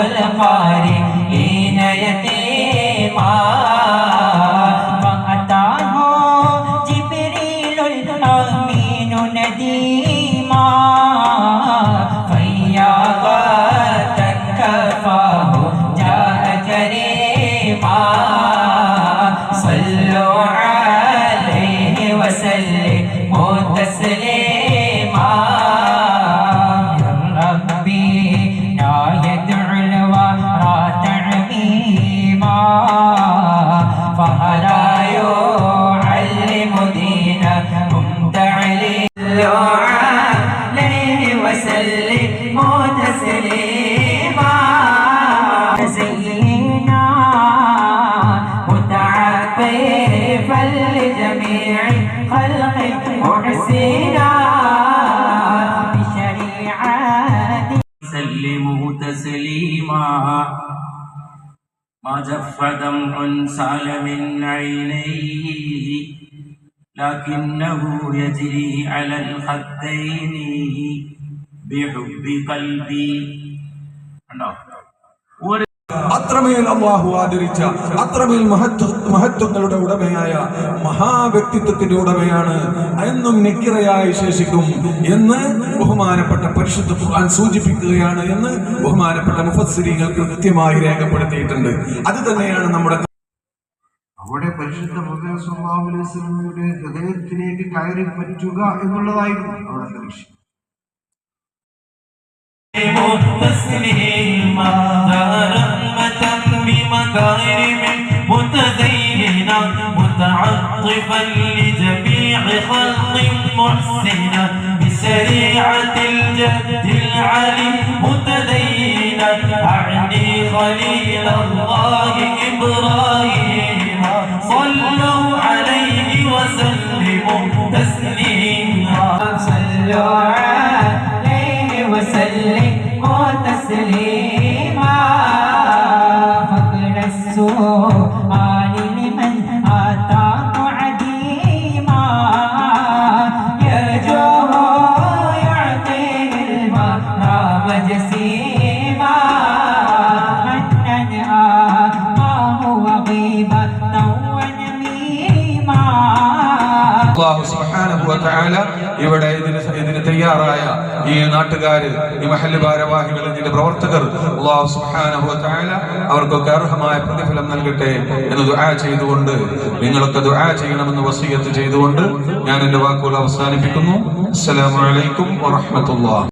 फलकारी लीनयते मा मंगता हो जिबरीलुल अमीन नदीमा फैया वतन कफा हो जा करे मा सल्लु अलैहि वसल्लम तस्लीम وسلموا تسليما زينا متعففا لجميع خلق محسنا. بشريعة سلموا تسليما ما جف دمع سال من عينيه لكنه يجري على الخدين. ഉണ്ടോ? ഒരു അത്രമേൽ അള്ളാഹു ആദരിച്ച അത്രമേൽ മഹത്വ മഹത്വങ്ങളുടെ ഉടമയായ മഹാവ്യക്തിത്വത്തിന്റെ ഉടമയാണ് എന്നും നിക്കിറയായി ശേഷിക്കും എന്ന് ബഹുമാനപ്പെട്ട പരിശുദ്ധ ഖുർആൻ സൂചിപ്പിക്കുകയാണ് എന്ന് ബഹുമാനപ്പെട്ട മുഫസ്സിരികൾ കൃത്യമായി രേഖപ്പെടുത്തിയിട്ടുണ്ട്. അത് തന്നെയാണ് നമ്മുടെ അവിടെ പരിശുദ്ധ ഹൃദയ സ്വഭാവ ഹൃദയത്തിലേക്ക് കയറി പറ്റുക എന്നുള്ളതായിരുന്നു അവിടെ ലക്ഷ്യം. تسليما رحمة بمكارم متدينا متعطفا لجميع خلق محسنا بشريعة الجد العلي متدينا عليه وسلموا تسليما فقد السؤال لمن أتاه عديما يرجوه يعطي المرام جسيما من ما هو غيبة ونميما അള്ളാഹു സുബ്ഹാനഹു വ തആല ഇവിടെ ഇതിന് ഇതിന് തയ്യാറായ ഈ നാട്ടുകാര് ഈ മഹല്ല് ഭാരവാഹികൾ ഇതിന്റെ പ്രവർത്തകർ അവർക്കൊക്കെ അർഹമായ പ്രതിഫലം നൽകട്ടെ എന്ന് ദുആ ചെയ്തുകൊണ്ട് നിങ്ങളൊക്കെ ദുആ ചെയ്യണമെന്ന് വസീയത്ത് ചെയ്തുകൊണ്ട് ഞാൻ എന്റെ വാക്കുകൾ അവസാനിപ്പിക്കുന്നു. അസ്സലാമലൈക്കും അലൈക്കും വറഹ്മത്തുള്ളാഹി.